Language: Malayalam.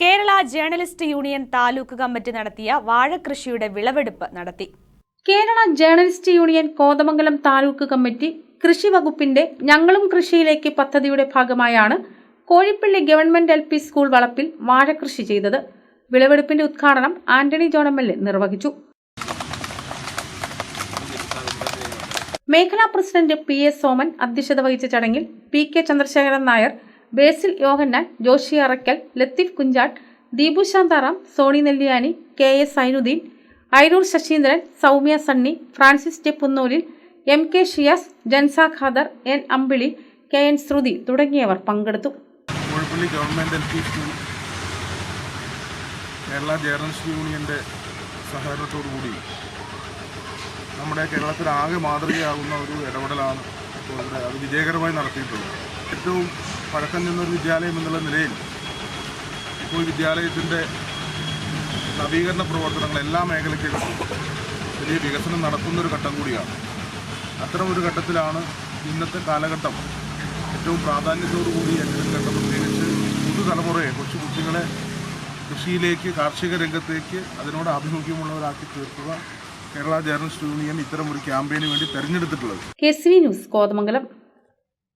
Kerala journalist union taluk committee നടത്തിയ വാഴകൃഷിയുടെ വിളവെടുപ്പ് നടത്തി. Kerala journalist union Kothamangalam taluk committee കൃഷി വകുപ്പിന്റെ ഞങ്ങളും കൃഷിയിലേക്ക് പദ്ധതിയുടെ ഭാഗമായാണ് Kozhippally government L P school വളപ്പിൽ വാഴകൃഷി ചെയ്തത്. വിളവെടുപ്പിന്റെ ഉദ്ഘാടനം Antony John M L A നിർവഹിച്ചു. മേഖലാ പ്രസിഡന്റ് പി എസ് സോമൻ അധ്യക്ഷത വഹിച്ച ചടങ്ങിൽ P K Chandrasekharan Nair Basil Yohannan Joshy Arakkal Latheef Kunjattu Deepu Shantharam Sony Nelliyani K S Sainuddin Airoor Saseendran Soumya Sunny Francis ടെ പുന്നൂരിൽ M K Shiyas Jansa Khader N Ambili K N Sruthi തുടങ്ങിയവർ പങ്കെടുത്തു. പി സ്കൂൾ കേരള ജേർണലിസ്റ്റ് യൂണിയന്റെ സഹകരണത്തോടുകൂടി നമ്മുടെ കേരളത്തിൽ ആകെ മാതൃകയാകുന്ന ഒരു ഇടപെടലാണ് ഇപ്പോൾ അത് വിജയകരമായി നടത്തിയിട്ടുള്ളത്. ഏറ്റവും പഴക്കം ചെന്നൊരു വിദ്യാലയം എന്നുള്ള നിലയിൽ ഇപ്പോൾ വിദ്യാലയത്തിന്റെ നവീകരണ പ്രവർത്തനങ്ങൾ എല്ലാ മേഖലയ്ക്കും വലിയ വികസനം നടത്തുന്നൊരു ഘട്ടം കൂടിയാണ്. അത്തരമൊരു ഘട്ടത്തിലാണ് ഇന്നത്തെ കാലഘട്ടം ഏറ്റവും പ്രാധാന്യത്തോടുകൂടി കൂടി ഘട്ടം പ്രത്യേകിച്ച് പുതുതലമുറയെ കൊച്ചു കുട്ടികളെ കൃഷിയിലേക്ക് കാർഷിക രംഗത്തേക്ക് അതിനോട് ആഭിമുഖ്യമുള്ളവരാക്കി തീർക്കുക. കേരള ജേർണലിസ്റ്റ് യൂണിയൻ ഇത്തരം ഒരു ക്യാമ്പയിന് വേണ്ടി തെരഞ്ഞെടുത്തിട്ടുള്ളത്. K C V news Kothamangalam.